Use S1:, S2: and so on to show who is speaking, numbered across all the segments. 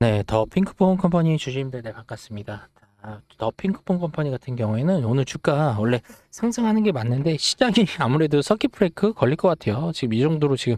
S1: 네, 더 핑크퐁 컴퍼니 주주님들 네 반갑습니다. 아, 더 핑크퐁 컴퍼니 같은 경우에는 오늘 주가 원래 상승하는 게 맞는데 시장이 아무래도 서킷 브레이크 걸릴 것 같아요. 지금 이 정도로 지금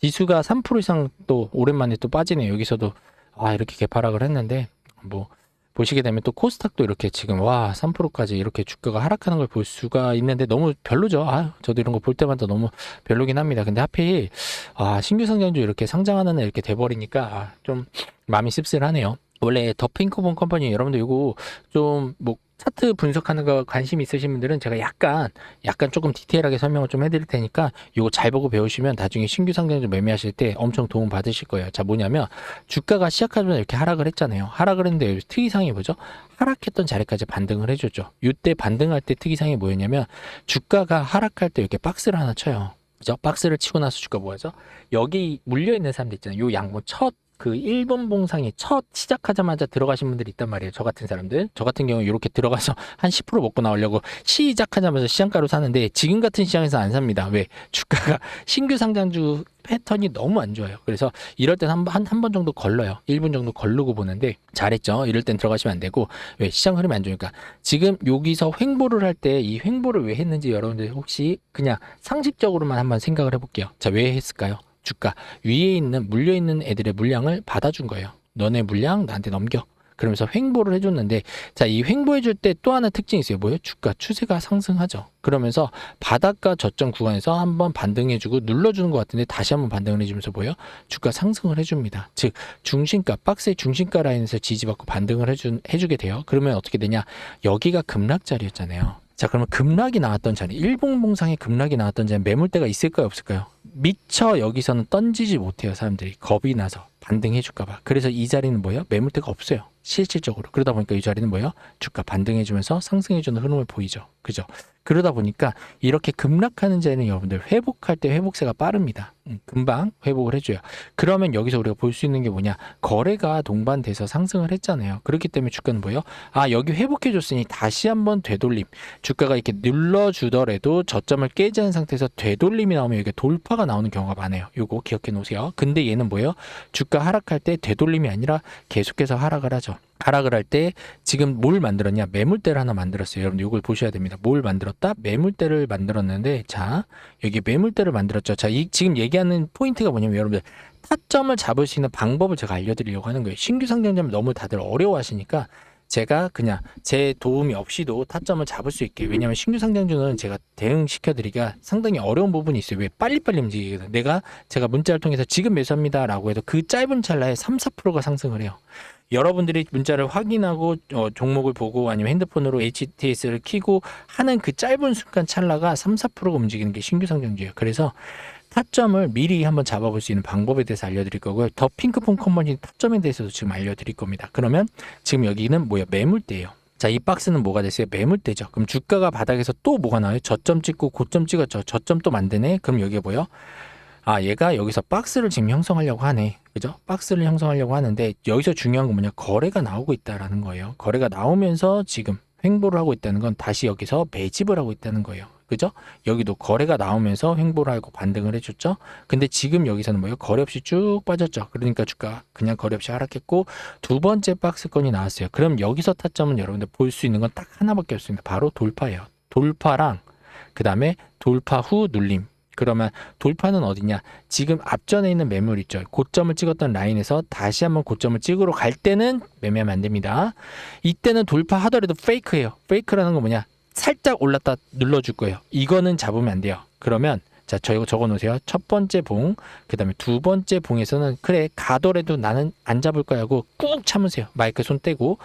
S1: 지수가 3% 이상 또 오랜만에 또 빠지네요. 여기서도 아 이렇게 개파락을 했는데 뭐 보시게 되면 또 코스닥도 이렇게 지금 와 3%까지 이렇게 주가가 하락하는 걸 볼 수가 있는데 너무 별로죠. 아 저도 이런 거 볼 때마다 너무 별로긴 합니다. 근데 하필 아 신규 상장주 이렇게 상장하는 애 이렇게 돼버리니까 아, 좀 마음이 씁쓸하네요. 원래 더 핑크본 컴퍼니 여러분들 이거 좀 뭐 차트 분석하는 거 관심 있으신 분들은 제가 약간 약간 조금 디테일하게 설명을 좀 해드릴 테니까 이거 잘 보고 배우시면 나중에 신규 상장주 매매하실 때 엄청 도움 받으실 거예요. 자 뭐냐면 주가가 시작하자마자 이렇게 하락을 했잖아요. 하락을 했는데 특이사항이 뭐죠? 하락했던 자리까지 반등을 해줬죠. 이때 반등할 때 특이사항이 뭐였냐면 주가가 하락할 때 이렇게 박스를 하나 쳐요. 그죠? 박스를 치고 나서 주가 뭐하죠? 여기 물려 있는 사람들 있잖아요. 요 양모 첫 그 1번 봉상에 첫 시작하자마자 들어가신 분들이 있단 말이에요. 저 같은 사람들. 저 같은 경우 이렇게 들어가서 한 10% 먹고 나오려고 시작하자마자 시장가로 사는데 지금 같은 시장에서 안 삽니다. 왜? 주가가 신규 상장주 패턴이 너무 안 좋아요. 그래서 이럴 땐 한 한 한 번 정도 걸러요. 1분 정도 걸르고 보는데 잘했죠. 이럴 땐 들어가시면 안 되고 왜 시장 흐름이 안 좋으니까 지금 여기서 횡보를 할 때 이 횡보를 왜 했는지 여러분들 혹시 그냥 상식적으로만 한번 생각을 해볼게요. 자, 왜 했을까요? 주가 위에 있는 물려 있는 애들의 물량을 받아준 거예요. 너네 물량 나한테 넘겨. 그러면서 횡보를 해줬는데 자 이 횡보해줄 때 또 하나 특징이 있어요. 뭐예요? 주가 추세가 상승하죠. 그러면서 바닥과 저점 구간에서 한번 반등해주고 눌러주는 것 같은데 다시 한번 반등을 해주면서 뭐예요? 주가 상승을 해줍니다. 즉 중심가 박스의 중심가 라인에서 지지받고 반등을 해준 해주게 돼요. 그러면 어떻게 되냐? 여기가 급락 자리였잖아요. 자 그러면 급락이 나왔던 자리 일봉봉상에 급락이 나왔던 자리 매물대가 있을까요? 없을까요? 미처 여기서는 던지지 못해요 사람들이. 겁이 나서 반등해 줄까봐 그래서 이 자리는 뭐예요? 매물대가 없어요 실질적으로 그러다 보니까 이 자리는 뭐예요? 주가 반등해 주면서 상승해 주는 흐름을 보이죠 그죠? 그러다 보니까 이렇게 급락하는 자리는 여러분들 회복할 때 회복세가 빠릅니다 음, 금방 회복을 해줘요 그러면 여기서 우리가 볼 수 있는 게 뭐냐 거래가 동반돼서 상승을 했잖아요 그렇기 때문에 주가는 뭐예요? 아 여기 회복해 줬으니 다시 한번 되돌림 주가가 이렇게 눌러주더라도 저점을 깨지 않은 상태에서 되돌림이 나오면 이게 돌파가 나오는 경우가 많아요. 요거 기억해 놓으세요. 근데 얘는 뭐예요? 주가 하락할 때 되돌림이 아니라 계속해서 하락을 하죠. 하락을 할 때 지금 뭘 만들었냐? 매물대를 하나 만들었어요. 여러분 이걸 보셔야 됩니다. 뭘 만들었다? 매물대를 만들었는데 자 여기 매물대를 만들었죠. 자 이, 지금 얘기하는 포인트가 뭐냐면 여러분들 타점을 잡을 수 있는 방법을 제가 알려드리려고 하는 거예요. 신규 상장자면 너무 다들 어려워하시니까 제가 그냥 제 도움이 없이도 타점을 잡을 수 있게. 왜냐하면 신규 상장주는 제가 대응시켜 드리기가 상당히 어려운 부분이 있어요. 왜 빨리빨리 움직이거든. 내가 제가 문자를 통해서 지금 매수합니다 라고 해도 그 짧은 찰나에 3, 4%가 상승을 해요 여러분들이 문자를 확인하고 어, 종목을 보고 아니면 핸드폰으로 HTS를 키고 하는 그 짧은 순간 찰나가 3, 4%가 움직이는 게 신규 상장주예요 그래서 타점을 미리 한번 잡아볼 수 있는 방법에 대해서 알려드릴 거고요. 더 핑크폰 컴퍼니 타점에 대해서도 지금 알려드릴 겁니다. 그러면 지금 여기는 뭐야? 매물대예요. 자, 이 박스는 뭐가 됐어요? 매물대죠. 그럼 주가가 바닥에서 또 뭐가 나와요? 저점 찍고 고점 찍었죠. 저점 또 만드네. 그럼 여기에 뭐요? 아, 얘가 여기서 박스를 지금 형성하려고 하네. 그죠? 박스를 형성하려고 하는데 여기서 중요한 건 뭐냐? 거래가 나오고 있다라는 거예요. 거래가 나오면서 지금 횡보를 하고 있다는 건 다시 여기서 매집을 하고 있다는 거예요. 그죠? 여기도 거래가 나오면서 횡보를 하고 반등을 해줬죠. 근데 지금 여기서는 뭐예요? 거래 없이 쭉 빠졌죠. 그러니까 주가 그냥 거래 없이 하락했고 두 번째 박스권이 나왔어요. 그럼 여기서 타점은 여러분들 볼 수 있는 건 딱 하나밖에 없습니다. 바로 돌파예요. 돌파랑 그 다음에 돌파 후 눌림. 그러면 돌파는 어디냐? 지금 앞전에 있는 매물 있죠. 고점을 찍었던 라인에서 다시 한번 고점을 찍으러 갈 때는 매매하면 안 됩니다. 이때는 돌파하더라도 페이크예요. 페이크라는 건 뭐냐? 살짝 올랐다 눌러줄 거예요. 이거는 잡으면 안 돼요. 그러면 자, 저 이거 적어 놓으세요. 첫 번째 봉, 그 다음에 두 번째 봉에서는 그래, 가더라도 나는 안 잡을 거야 하고 꾹 참으세요. 마이크 손 떼고.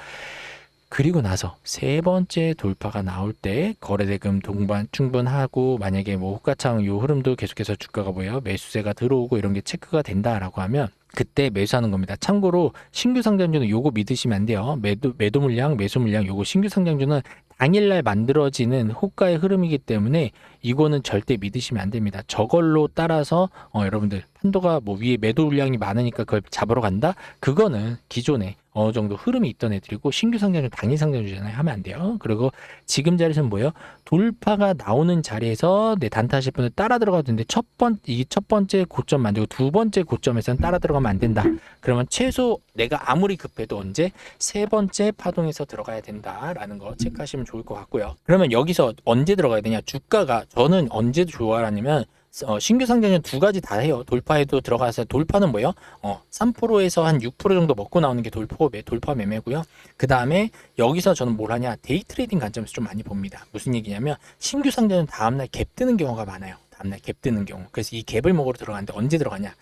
S1: 그리고 나서 세 번째 돌파가 나올 때 거래대금 동반 충분하고 만약에 뭐 호가창 요 흐름도 계속해서 주가가 뭐예요 매수세가 들어오고 이런 게 체크가 된다라고 하면 그때 매수하는 겁니다. 참고로 신규 상장주는 요거 믿으시면 안 돼요. 매도 매도 물량, 매수 물량 요거 신규 상장주는 당일날 만들어지는 호가의 흐름이기 때문에 이거는 절대 믿으시면 안 됩니다. 저걸로 따라서 어, 여러분들 판도가 뭐 위에 매도 물량이 많으니까 그걸 잡으러 간다? 그거는 기존에 어느 정도 흐름이 있던 애들이고 신규 상장주 당일 상장주잖아요. 하면 안 돼요. 그리고 지금 자리에서는 뭐예요? 돌파가 나오는 자리에서 내 단타 하실 분을 따라 들어가도 되는데 첫 번, 이 첫 번째 고점 만들고 두 번째 고점에서는 따라 들어가면 안 된다. 그러면 최소 내가 아무리 급해도 언제 세 번째 파동에서 들어가야 된다라는 거 체크하시면 좋을 것 같고요. 그러면 여기서 언제 들어가야 되냐? 주가가 저는 언제 좋아하냐면 어, 신규 상장은 두 가지 다 해요. 돌파에도 들어가서 돌파는 뭐예요? 어, 3%에서 한 6% 정도 먹고 나오는 게 돌파 매, 돌파 매매고요. 그 다음에 여기서 저는 뭘 하냐? 데이 트레이딩 관점에서 좀 많이 봅니다. 무슨 얘기냐면 신규 상장은 다음날 갭 뜨는 경우가 많아요. 다음날 갭 뜨는 경우. 그래서 이 갭을 먹으러 들어가는데 언제 들어가냐?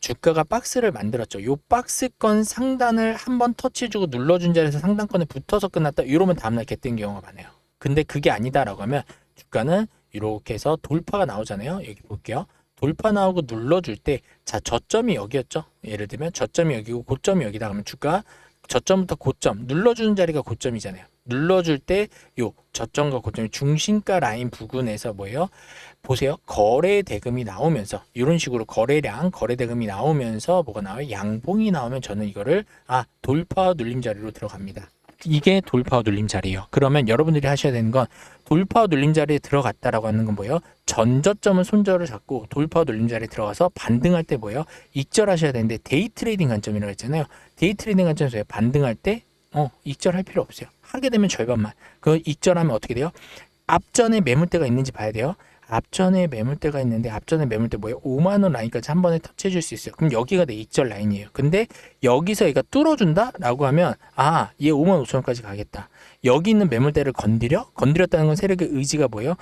S1: 주가가 박스를 만들었죠. 요 박스권 상단을 한번 터치해주고 눌러준 자리에서 상단권에 붙어서 끝났다. 이러면 다음날 갭 뜨는 경우가 많아요. 근데 그게 아니다라고 하면 주가는 이렇게 해서 돌파가 나오잖아요. 여기 볼게요. 돌파 나오고 눌러줄 때, 자, 저점이 여기였죠. 예를 들면 저점이 여기고 고점이 여기다 그러면 주가 저점부터 고점, 눌러주는 자리가 고점이잖아요. 눌러줄 때, 요 저점과 고점이 중심가 라인 부근에서 뭐예요? 보세요. 거래 대금이 나오면서, 이런 식으로 거래량, 거래 대금이 나오면서 뭐가 나와요? 양봉이 나오면 저는 이거를, 아, 돌파 눌림 자리로 들어갑니다. 이게 돌파 눌림 자리예요. 그러면 여러분들이 하셔야 되는 건 돌파 눌림 자리에 들어갔다라고 하는 건 뭐예요? 전저점은 손절을 잡고 돌파 눌림 자리에 들어가서 반등할 때 뭐예요? 익절하셔야 되는데 데이 트레이딩 관점이라고 했잖아요. 데이 트레이딩 관점에서 반등할 때 어, 익절할 필요 없어요. 하게 되면 절반만. 그 익절하면 어떻게 돼요? 앞전에 매물대가 있는지 봐야 돼요. 앞전에 매물대가 있는데 앞전에 매물대 뭐예요? 5만 원 라인까지 한 번에 터치해 줄 수 있어요. 그럼 여기가 내 익절 라인이에요. 근데 여기서 얘가 뚫어준다라고 하면 아, 얘 5만 5천 원까지 가겠다. 여기 있는 매물대를 건드려? 건드렸다는 건 세력의 의지가 뭐예요?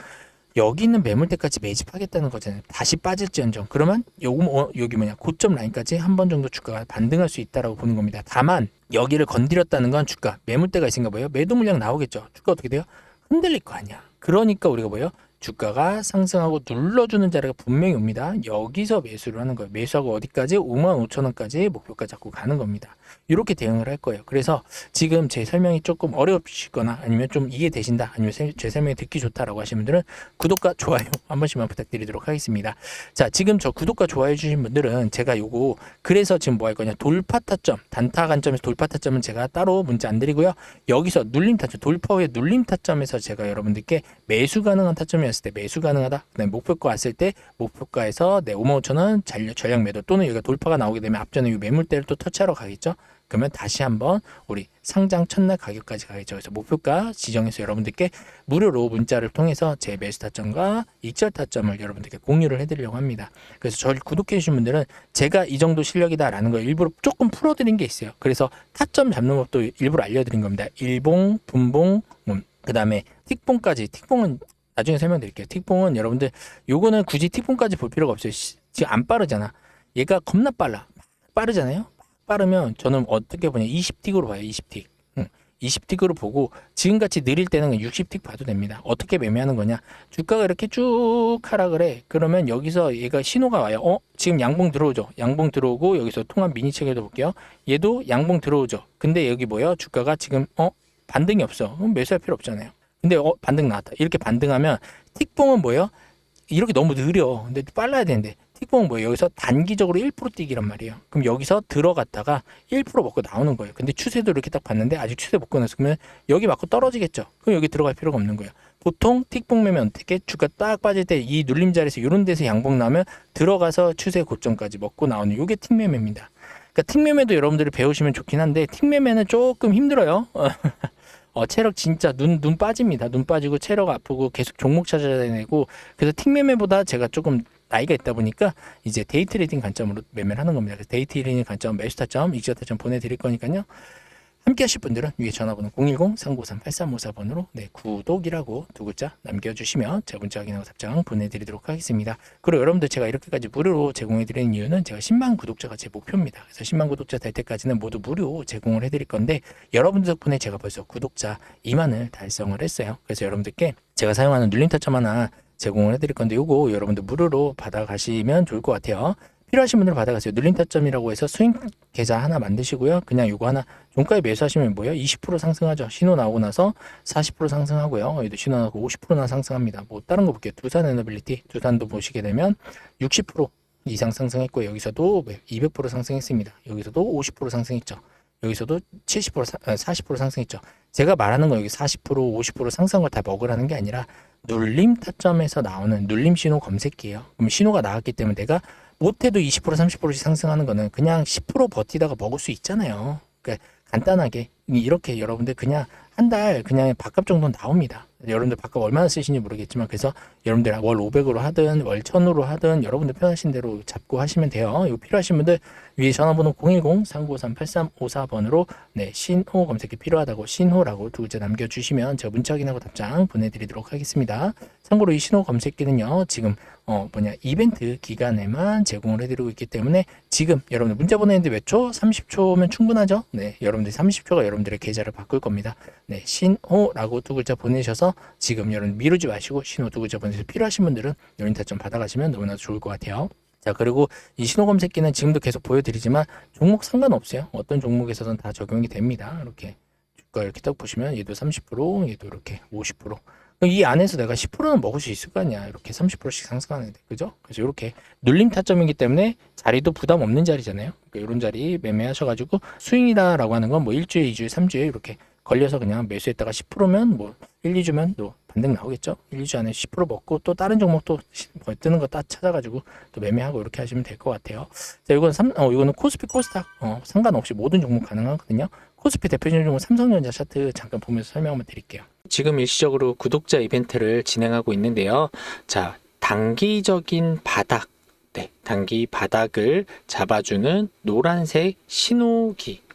S1: 여기 있는 매물대까지 매집하겠다는 거잖아요. 다시 빠질지언정. 그러면 요거 뭐- 여기 뭐냐 고점 라인까지 한 번 정도 주가가 반등할 수 있다라고 보는 겁니다. 다만 여기를 건드렸다는 건 주가 매물대가 있으니까 뭐예요? 매도 물량 나오겠죠. 주가 어떻게 돼요? 흔들릴 거 아니야. 그러니까 우리가 뭐예요? 주가가 상승하고 눌러주는 자리가 분명히 옵니다. 여기서 매수를 하는 거예요. 매수하고 어디까지? 5만 5천 원까지 목표가 잡고 가는 겁니다. 이렇게 대응을 할 거예요. 그래서 지금 제 설명이 조금 어려우시거나 아니면 좀 이해되신다 아니면 세- 제 설명이 듣기 좋다라고 하시는 분들은 구독과 좋아요 한 번씩만 부탁드리도록 하겠습니다. 자, 지금 저 구독과 좋아요 주신 분들은 제가 요거 그래서 지금 뭐 할 거냐 돌파 타점 단타 관점에서 돌파 타점은 제가 따로 문자 안 드리고요. 여기서 눌림 타점 돌파 후에 눌림 타점에서 제가 여러분들께 매수 가능한 타점이었을 때 매수 가능하다. 그다음에 목표가 왔을 때 목표가에서 네 5만 5천 원 전략 매도 또는 여기가 돌파가 나오게 되면 앞전에 이 매물대를 또 터치하러 가겠죠. 그러면 다시 한번 우리 상장 첫날 가격까지 가겠죠. 그래서 목표가 지정해서 여러분들께 무료로 문자를 통해서 제 매수 타점과 익절 타점을 여러분들께 공유를 해드리려고 합니다. 그래서 저를 구독해 주신 분들은 제가 이 정도 실력이다라는 걸 일부러 조금 풀어드린 게 있어요. 그래서 타점 잡는 법도 일부러 알려드린 겁니다. 일봉, 분봉, 음, 그 다음에 틱봉까지. 틱봉은 나중에 설명드릴게요. 틱봉은 여러분들 요거는 굳이 틱봉까지 볼 필요가 없어요. 시- 지금 안 빠르잖아. 얘가 겁나 빨라. 빠르잖아요. 빠르면 저는 어떻게 보냐 20틱으로 봐요 20틱. 응. 20틱으로 보고 지금같이 느릴 때는 60틱 봐도 됩니다. 어떻게 매매하는 거냐? 주가가 이렇게 쭉 하락을 해 그러면 여기서 얘가 신호가 와요. 어? 지금 양봉 들어오죠? 양봉 들어오고 여기서 통합 미니 체계도 볼게요. 얘도 양봉 들어오죠? 근데 여기 뭐예요 주가가 지금 어? 반등이 없어. 그럼 매수할 필요 없잖아요. 근데 어? 반등 나왔다. 이렇게 반등하면 틱봉은 뭐예요? 이렇게 너무 느려. 근데 빨라야 되는데 틱봉은 뭐예요? 여기서 단기적으로 1% 뛰기란 말이에요. 그럼 여기서 들어갔다가 1% 먹고 나오는 거예요. 근데 추세도 이렇게 딱 봤는데 아직 추세 못 끊었어. 그러면 여기 맞고 떨어지겠죠. 그럼 여기 들어갈 필요가 없는 거예요. 보통 틱봉 매면 어떻게 주가 딱 빠질 때 이 눌림 자리에서 이런 데서 양봉 나오면 들어가서 추세 고점까지 먹고 나오는 이게 틱매매입니다. 그러니까 틱매매도 여러분들이 배우시면 좋긴 한데 틱매매는 조금 힘들어요. 어, 체력 진짜 눈, 눈 빠집니다. 눈 빠지고 체력 아프고 계속 종목 찾아야 되고 그래서 틱매매보다 제가 조금 나이가 있다 보니까 이제 데이 트레이딩 관점으로 매매를 하는 겁니다. 그래서 데이 트레이딩 관점, 매수 타점, 익절 타점 보내드릴 거니까요. 함께 하실 분들은 위에 전화번호 010-393-8354번으로 네, 구독이라고 두 글자 남겨주시면 제가 문자 확인하고 답장 보내드리도록 하겠습니다. 그리고 여러분들 제가 이렇게까지 무료로 제공해드리는 이유는 제가 10만 구독자가 제 목표입니다. 그래서 10만 구독자 될 때까지는 모두 무료 제공을 해드릴 건데 여러분들 덕분에 제가 벌써 구독자 2만을 달성을 했어요. 그래서 여러분들께 제가 사용하는 눌림 타점 하나 제공을 해드릴 건데 요거 여러분들 무료로 받아가시면 좋을 것 같아요. 필요하신 분들 받아가세요. 눌림 타점이라고 해서 수익 계좌 하나 만드시고요. 그냥 요거 하나 종가에 매수하시면 뭐예요? 20% 상승하죠. 신호 나오고 나서 40% 상승하고요. 여기도 신호 나오고 50%나 상승합니다. 뭐 다른 거 볼게요. 두산 에너빌리티, 두산도 보시게 되면 60% 이상 상승했고 여기서도 200% 상승했습니다. 여기서도 50% 상승했죠. 여기서도 70% 사, 아, 40% 상승했죠. 제가 말하는 건 여기 40% 50% 상승한 걸다 먹으라는 게 아니라 눌림 타점에서 나오는 눌림 신호 검색기예요. 그럼 신호가 나왔기 때문에 내가 못해도 20% 30%씩 상승하는 거는 그냥 10% 버티다가 먹을 수 있잖아요. 그러니까 간단하게 이렇게 여러분들 그냥 한 달 그냥 밥값 정도는 나옵니다. 여러분들 밥값 얼마나 쓰시는지 모르겠지만 그래서 여러분들 월 500으로 하든 월 1000으로 하든 여러분들 편하신 대로 잡고 하시면 돼요. 이거 필요하신 분들 위에 전화번호 010-3953-8354번으로 네, 신호 검색이 필요하다고 신호라고 두 글자 남겨주시면 제가 문자 확인하고 답장 보내드리도록 하겠습니다. 참고로 이 신호 검색기는요, 지금 어 뭐냐 이벤트 기간에만 제공을 해드리고 있기 때문에 지금 여러분들 문자 보내는데 몇 초? 30초면 충분하죠? 네, 여러분들 30초가 여러분들의 계좌를 바꿀 겁니다. 네, 신호라고 두 글자 보내셔서 지금 여러분 미루지 마시고 신호 두 글자 보내 셔서 필요하신 분들은 요인타 좀 받아가시면 너무나 좋을 것 같아요. 자 그리고 이 신호 검색기는 지금도 계속 보여드리지만 종목 상관없어요. 어떤 종목에서든 다 적용이 됩니다. 이렇게 주가 이렇게 딱 보시면 얘도 30% 얘도 이렇게 50%. 이 안에서 내가 10%는 먹을 수 있을 거 아니야. 이렇게 30%씩 상승하는데. 그죠? 그래서 이렇게 눌림 타점이기 때문에 자리도 부담 없는 자리잖아요. 그러니까 이런 자리 매매하셔가지고 스윙이다라고 하는 건 뭐 일주일, 이주일, 삼주일 이렇게 걸려서 그냥 매수했다가 10%면 뭐 1, 2주면 또 반등 나오겠죠. 1, 2주 안에 10% 먹고 또 다른 종목 또뭐 뜨는 거 딱 찾아가지고 또 매매하고 이렇게 하시면 될 것 같아요. 자, 이건 삼, 어, 이거는 코스피 코스닥 어, 상관없이 모든 종목 가능하거든요. 코스피 대표적인 종목 삼성전자 차트 잠깐 보면서 설명 한번 드릴게요. 지금 일시적으로 구독자 이벤트를 진행하고 있는데요. 자, 단기적인 바닥, 네, 단기 바닥을 잡아주는 노란색 신호기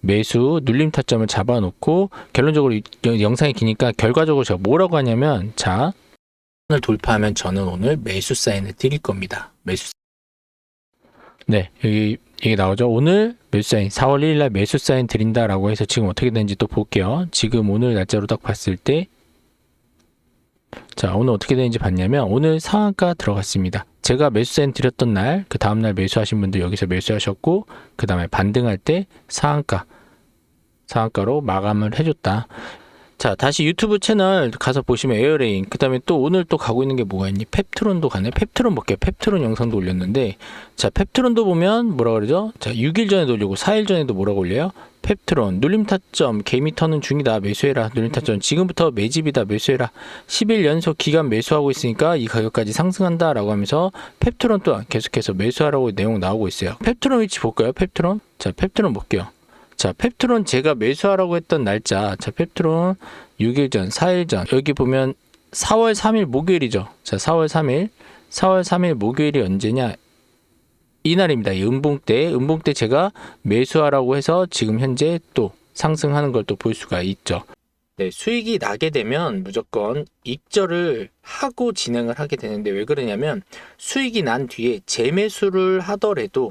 S1: 매수 눌림 타점을 잡아놓고 결론적으로 이 영상이 기니까 결과적으로 제가 뭐라고 하냐면 자을 돌파하면 저는 오늘 매수 사인을 드릴 겁니다. 매수 네 여기 이게 나오죠. 오늘 매수 사인 4월 1일 날 매수 사인 드린다라고 해서 지금 어떻게 되는지 또 볼게요. 지금 오늘 날짜로 딱 봤을 때 자, 오늘 어떻게 되는지 봤냐면 오늘 상한가 들어갔습니다. 제가 매수 사인 드렸던 날, 그 다음 날 매수하신 분들 여기서 매수하셨고 그 다음에 반등할 때 상한가 상한가로 마감을 해줬다. 자, 다시 유튜브 채널 가서 보시면 에어레인, 그 다음에 또 오늘 또 가고 있는 게 뭐가 있니? 펩트론도 가네. 펩트론 볼게요. 펩트론 영상도 올렸는데, 자, 펩트론도 보면 뭐라 그러죠? 자, 6일 전에도 올리고 4일 전에도 뭐라고 올려요? 펩트론, 눌림 타점, 개미 터는 중이다. 매수해라. 눌림 타점, 지금부터 매집이다. 매수해라. 10일 연속 기간 매수하고 있으니까 이 가격까지 상승한다. 라고 하면서 펩트론 또한 계속해서 매수하라고 내용 나오고 있어요. 펩트론 위치 볼까요? 펩트론? 자, 펩트론 볼게요. 자, 펩트론 제가 매수하라고 했던 날짜. 자, 펩트론 6일 전, 4일 전. 여기 보면 4월 3일 목요일이죠. 자, 4월 3일. 4월 3일 목요일이 언제냐? 이날입니다. 이 음봉 때, 음봉 때 제가 매수하라고 해서 지금 현재 또 상승하는 걸 또 볼 수가 있죠. 네, 수익이 나게 되면 무조건 익절을 하고 진행을 하게 되는데 왜 그러냐면 수익이 난 뒤에 재매수를 하더라도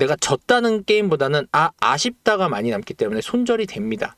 S1: 내가 졌다는 게임보다는 아 아쉽다가 많이 남기 때문에 손절이 됩니다.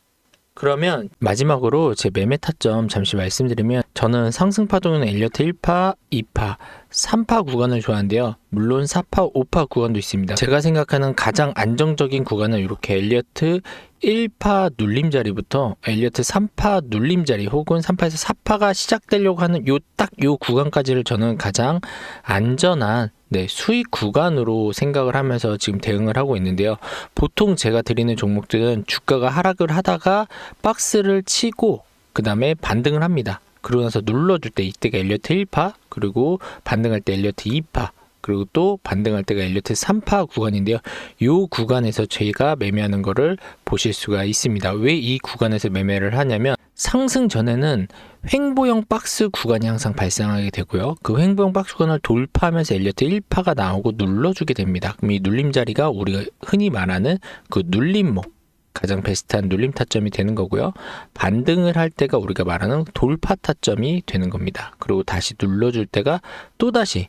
S1: 그러면 마지막으로 제 매매 타점 잠시 말씀드리면 저는 상승 파동은 엘리어트 1파, 2파, 3파 구간을 좋아하는데요. 물론 4파, 5파 구간도 있습니다. 제가 생각하는 가장 안정적인 구간은 이렇게 엘리어트 1파 눌림자리부터 엘리어트 3파 눌림자리 혹은 3파에서 4파가 시작되려고 하는 요 딱요 구간까지를 저는 가장 안전한 네, 수익 구간으로 생각을 하면서 지금 대응을 하고 있는데요. 보통 제가 드리는 종목들은 주가가 하락을 하다가 박스를 치고 그 다음에 반등을 합니다. 그러고 나서 눌러줄 때 이때가 엘리어트 1파 그리고 반등할 때 엘리어트 2파 그리고 또 반등할 때가 엘리어트 3파 구간인데요. 이 구간에서 저희가 매매하는 거를 보실 수가 있습니다. 왜 이 구간에서 매매를 하냐면 상승 전에는 횡보형 박스 구간이 항상 발생하게 되고요. 그 횡보형 박스 구간을 돌파하면서 엘리어트 1파가 나오고 눌러주게 됩니다. 그럼 이 눌림 자리가 우리가 흔히 말하는 그 눌림목 가장 베스트한 눌림 타점이 되는 거고요. 반등을 할 때가 우리가 말하는 돌파 타점이 되는 겁니다. 그리고 다시 눌러줄 때가 또다시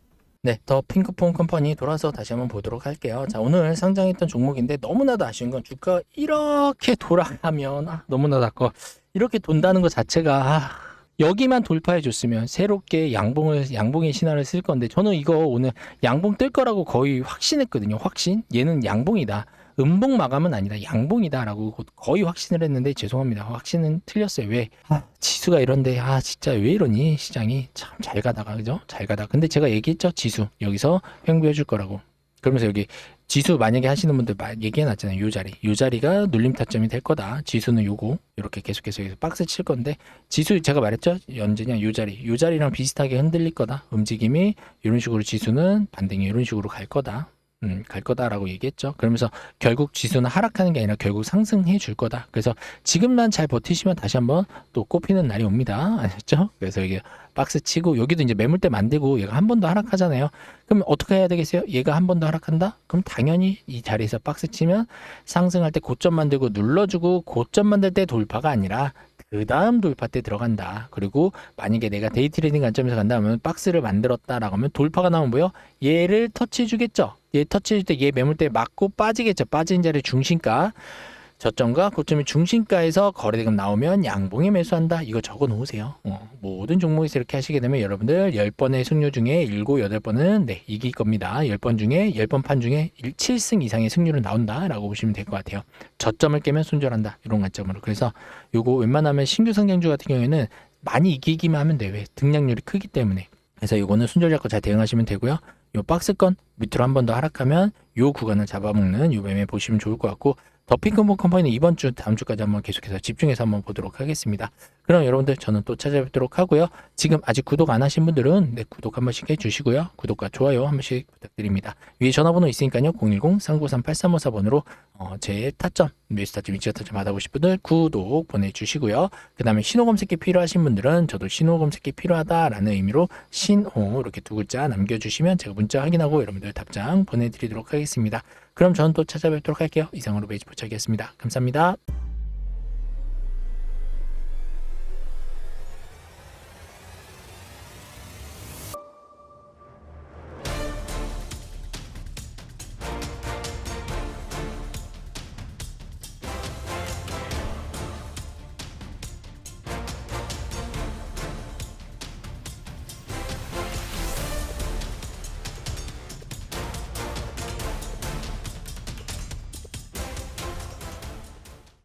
S1: 네, 더 핑크폰 컴퍼니 돌아서 다시 한번 보도록 할게요. 자, 오늘 상장했던 종목인데 너무나도 아쉬운 건 주가 이렇게 돌아가면 아, 너무나도 아까워. 이렇게 돈다는 것 자체가 아, 여기만 돌파해 줬으면 새롭게 양봉을 양봉의 신화를 쓸 건데 저는 이거 오늘 양봉 뜰 거라고 거의 확신했거든요. 확신. 얘는 양봉이다. 음봉 마감은 아니다. 양봉이다라고 거의 확신을 했는데 죄송합니다. 확신은 틀렸어요. 왜? 아, 지수가 이런데 아 진짜 왜 이러니 시장이 참 잘 가다가 그죠? 잘 가다. 근데 제가 얘기했죠. 지수 여기서 횡보해 줄 거라고. 그러면서 여기 지수 만약에 하시는 분들 얘기해 놨잖아요. 요 자리. 요 자리가 눌림 타점이 될 거다. 지수는 요거 이렇게 계속해서 여기서 박스 칠 건데 지수 제가 말했죠. 언제냐 요 자리. 요 자리랑 비슷하게 흔들릴 거다. 움직임이 이런 식으로 지수는 반등이 이런 식으로 갈 거다. 음, 갈 거다라고 얘기했죠. 그러면서 결국 지수는 하락하는 게 아니라 결국 상승해 줄 거다. 그래서 지금만 잘 버티시면 다시 한번 또 꼽히는 날이 옵니다. 아셨죠? 그래서 이게 박스 치고 여기도 이제 매물대 만들고 얘가 한 번 더 하락하잖아요. 그럼 어떻게 해야 되겠어요? 얘가 한 번 더 하락한다? 그럼 당연히 이 자리에서 박스 치면 상승할 때 고점 만들고 눌러주고 고점 만들 때 돌파가 아니라 그 다음 돌파 때 들어간다. 그리고 만약에 내가 데이 트레이딩 관점에서 간다 하면 박스를 만들었다라고 하면 돌파가 나오면 뭐요? 얘를 터치해 주겠죠. 얘 터치해 줄 때 얘 매물대 맞고 빠지겠죠. 빠진 자리 중심가. 저점과 고점의 중심가에서 거래대금 나오면 양봉에 매수한다. 이거 적어 놓으세요. 어, 모든 종목에서 이렇게 하시게 되면 여러분들 10번의 승률 중에 7, 8번은 네, 이길 겁니다. 10번 중에 10번 판 중에 1, 7승 이상의 승률은 나온다라고 보시면 될 것 같아요. 저점을 깨면 손절한다. 이런 관점으로. 그래서 요거 웬만하면 신규 상장주 같은 경우에는 많이 이기기만 하면 돼요. 왜? 등량률이 크기 때문에. 그래서 이거는 순절 잡고 잘 대응하시면 되고요. 요 박스권 밑으로 한 번 더 하락하면 요 구간을 잡아먹는 요 매매 보시면 좋을 것 같고 더 핑크본 컴퍼니는 이번 주 다음 주까지 한번 계속해서 집중해서 한번 보도록 하겠습니다. 그럼 여러분들 저는 또 찾아뵙도록 하고요. 지금 아직 구독 안 하신 분들은 네, 구독 한 번씩 해주시고요. 구독과 좋아요 한 번씩 부탁드립니다. 위에 전화번호 있으니까요. 010-393-8354번으로 어, 제 타점, 뉴스 타점, 위치 타점 받아보실 분들 구독 보내주시고요. 그 다음에 신호 검색기 필요하신 분들은 저도 신호 검색기 필요하다라는 의미로 신호 이렇게 두 글자 남겨주시면 제가 문자 확인하고 여러분들 답장 보내드리도록 하겠습니다. 그럼 저는 또 찾아뵙도록 할게요. 이상으로 베이지 포착이었습니다. 감사합니다.